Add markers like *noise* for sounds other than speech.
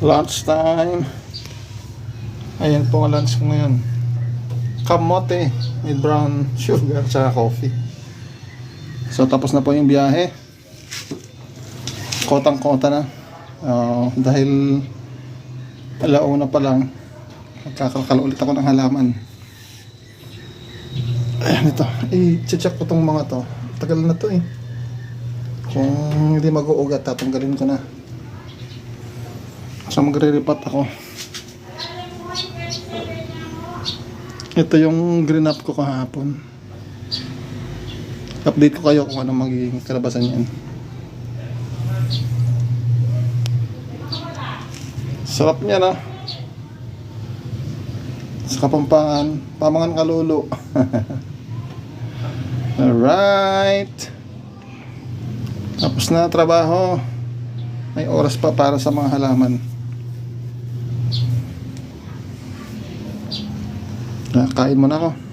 Lunch time. Ayan po ang lunch ko ngayon. Kamote with brown *laughs* sugar sa coffee. So tapos na po yung biyahe. Kotang-kota na. Ah, dahil alauna pa lang, magkakakalo ulit ako ng halaman. Ayan ito. I-check ko tong mga to. Tagal na to eh. Kung hindi mag-uugat, tatanggalin ko na. So magre-repot ako. Ito yung green up ko kahapon. Update ko kayo kung ano magiging kalabasan yan. Sarap niya na. Sa kapampangan, pamangan kalulu. *laughs* Alright. Tapos na trabaho. May oras pa para sa mga halaman. Ah, Kain mo na ako.